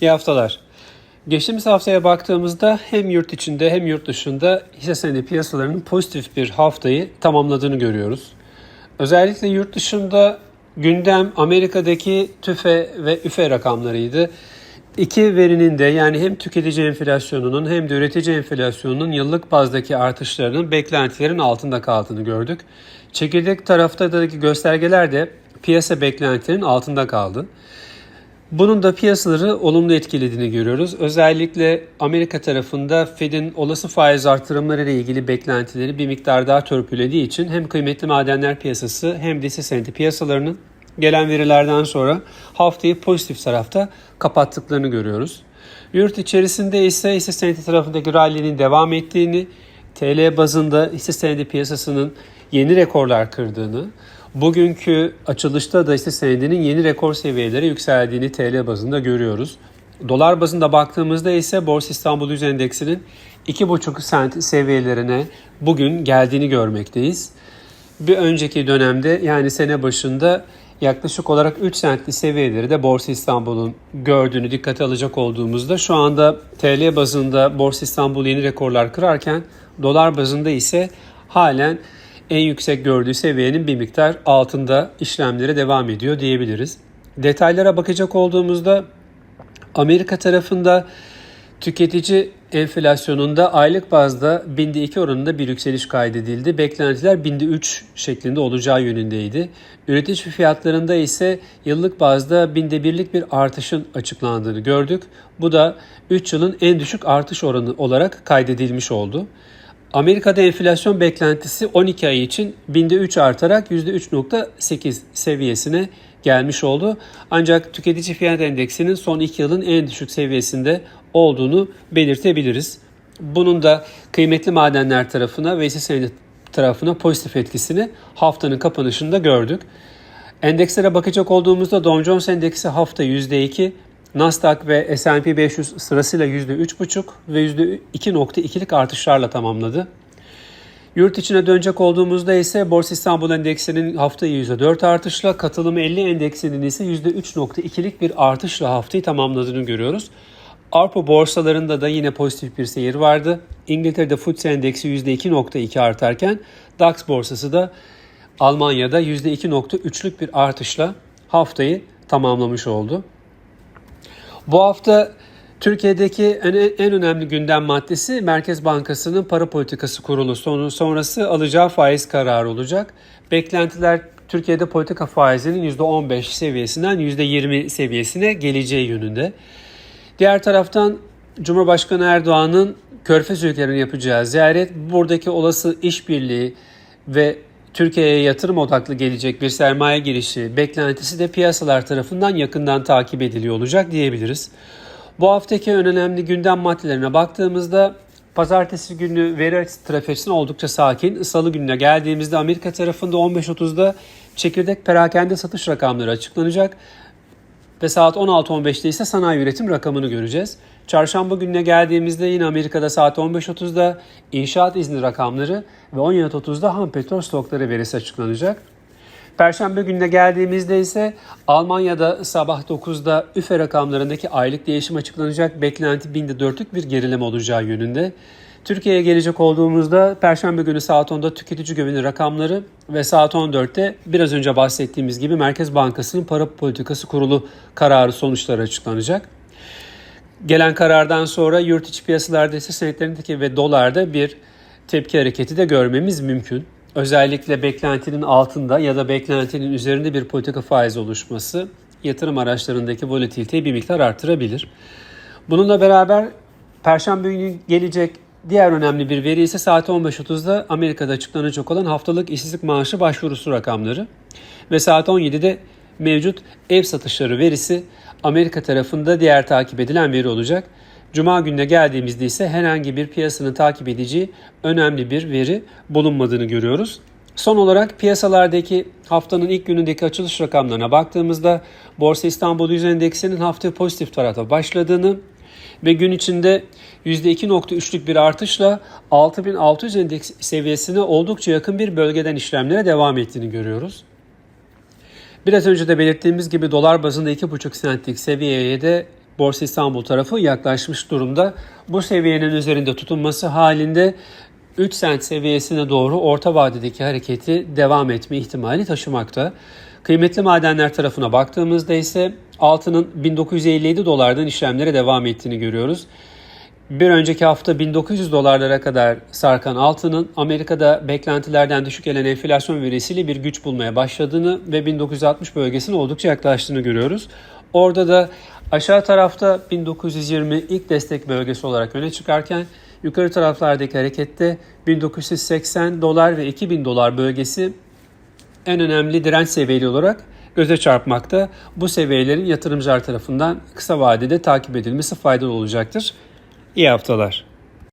İyi haftalar. Geçtiğimiz haftaya baktığımızda hem yurt içinde hem yurt dışında hisse senedi piyasalarının pozitif bir haftayı tamamladığını görüyoruz. Özellikle yurt dışında gündem Amerika'daki TÜFE ve üfe rakamlarıydı. İki verinin de yani hem tüketici enflasyonunun hem de üretici enflasyonunun yıllık bazdaki artışlarının beklentilerin altında kaldığını gördük. Çekirdek taraftaki göstergeler de piyasa beklentilerinin altında kaldı. Bunun da piyasaları olumlu etkilediğini görüyoruz. Özellikle Amerika tarafında Fed'in olası faiz artırımları ile ilgili beklentileri bir miktar daha törpülediği için hem kıymetli madenler piyasası hem de hisse senedi piyasalarının gelen verilerden sonra haftayı pozitif tarafta kapattıklarını görüyoruz. Yurt içerisinde ise hisse senedi tarafındaki rally'nin devam ettiğini, TL bazında hisse senedi piyasasının yeni rekorlar kırdığını, bugünkü açılışta da hisse senedinin yeni rekor seviyelere yükseldiğini TL bazında görüyoruz. Dolar bazında baktığımızda ise Borsa İstanbul Yüz Endeksinin 2,5 sent seviyelerine bugün geldiğini görmekteyiz. Bir önceki dönemde yani sene başında yaklaşık olarak 3 sentli seviyeleri de Borsa İstanbul'un gördüğünü dikkate alacak olduğumuzda şu anda TL bazında Borsa İstanbul yeni rekorlar kırarken dolar bazında ise halen en yüksek gördüğü seviyenin bir miktar altında işlemlere devam ediyor diyebiliriz. Detaylara bakacak olduğumuzda Amerika tarafında tüketici enflasyonunda aylık bazda binde 2 oranında bir yükseliş kaydedildi. Beklentiler binde 3 şeklinde olacağı yönündeydi. Üretici fiyatlarında ise yıllık bazda binde birlik bir artışın açıklandığını gördük. Bu da 3 yılın en düşük artış oranı olarak kaydedilmiş oldu. Amerika'da enflasyon beklentisi 12 ay için binde 3 artarak %3.8 seviyesine gelmiş oldu. Ancak tüketici fiyat endeksinin son 2 yılın en düşük seviyesinde olduğunu belirtebiliriz. Bunun da kıymetli madenler tarafına ve hisse senedi tarafına pozitif etkisini haftanın kapanışında gördük. Endekslere bakacak olduğumuzda Dow Jones Endeksi hafta %2, Nasdaq ve S&P 500 sırasıyla %3,5 ve %2.2'lik artışlarla tamamladı. Yurt içine dönecek olduğumuzda ise Borsa İstanbul Endeksinin haftayı %4 artışla, katılım 50 endeksinin ise %3.2'lik bir artışla haftayı tamamladığını görüyoruz. Avrupa borsalarında da yine pozitif bir seyir vardı. İngiltere'de FTSE endeksi %2.2 artarken DAX borsası da Almanya'da %2.3'lük bir artışla haftayı tamamlamış oldu. Bu hafta Türkiye'deki en, en önemli gündem maddesi Merkez Bankası'nın para politikası kurulu sonu sonrası alacağı faiz kararı olacak. Beklentiler Türkiye'de politika faizinin %15 seviyesinden %20 seviyesine geleceği yönünde. Diğer taraftan Cumhurbaşkanı Erdoğan'ın Körfez ülkelerine yapacağı ziyaret buradaki olası işbirliği ve Türkiye'ye yatırım odaklı gelecek bir sermaye girişi beklentisi de piyasalar tarafından yakından takip ediliyor olacak diyebiliriz. Bu haftaki en önemli gündem maddelerine baktığımızda pazartesi günü veri trafiğinin oldukça sakin. Salı gününe geldiğimizde Amerika tarafında 15.30'da çekirdek perakende satış rakamları açıklanacak. Ve saat 16.15'te ise sanayi üretim rakamını göreceğiz. Çarşamba gününe geldiğimizde yine Amerika'da saat 15.30'da inşaat izni rakamları ve 17.30'da ham petrol stokları verisi açıklanacak. Perşembe gününe geldiğimizde ise Almanya'da sabah 9'da üfe rakamlarındaki aylık değişim açıklanacak. Beklenti binde 4'lük bir gerileme olacağı yönünde. Türkiye'ye gelecek olduğumuzda Perşembe günü saat 10'da tüketici güveni rakamları ve saat 14'te biraz önce bahsettiğimiz gibi Merkez Bankası'nın para politikası kurulu kararı sonuçları açıklanacak. Gelen karardan sonra yurt içi piyasalarda ise senetlerindeki ve dolarda bir tepki hareketi de görmemiz mümkün. Özellikle beklentinin altında ya da beklentinin üzerinde bir politika faiz oluşması yatırım araçlarındaki volatiliteyi bir miktar artırabilir. Bununla beraber Perşembe günü gelecek diğer önemli bir veri ise saat 15.30'da Amerika'da açıklanacak olan haftalık işsizlik maaşı başvurusu rakamları ve saat 17'de mevcut ev satışları verisi Amerika tarafında diğer takip edilen veri olacak. Cuma gününe geldiğimizde ise herhangi bir piyasanın takip edeceği önemli bir veri bulunmadığını görüyoruz. Son olarak piyasalardaki haftanın ilk günündeki açılış rakamlarına baktığımızda Borsa İstanbul Yüz Endeksinin hafta pozitif tarafta başladığını ve gün içinde %2.3'lük bir artışla 6600 endeks seviyesine oldukça yakın bir bölgeden işlemlere devam ettiğini görüyoruz. Biraz önce de belirttiğimiz gibi dolar bazında 2,5 centlik seviyeye de Borsa İstanbul tarafı yaklaşmış durumda. Bu seviyenin üzerinde tutunması halinde 3 sent seviyesine doğru orta vadedeki hareketi devam etme ihtimali taşımakta. Kıymetli madenler tarafına baktığımızda ise altının 1957 dolardan işlemlere devam ettiğini görüyoruz. Bir önceki hafta 1900 dolarlara kadar sarkan altının Amerika'da beklentilerden düşük gelen enflasyon verisiyle bir güç bulmaya başladığını ve 1960 bölgesine oldukça yaklaştığını görüyoruz. Orada da aşağı tarafta 1920 ilk destek bölgesi olarak öne çıkarken yukarı taraflardaki harekette 1980 dolar ve 2000 dolar bölgesi en önemli direnç seviyeleri olarak göze çarpmakta. Bu seviyelerin yatırımcılar tarafından kısa vadede takip edilmesi faydalı olacaktır. İyi haftalar.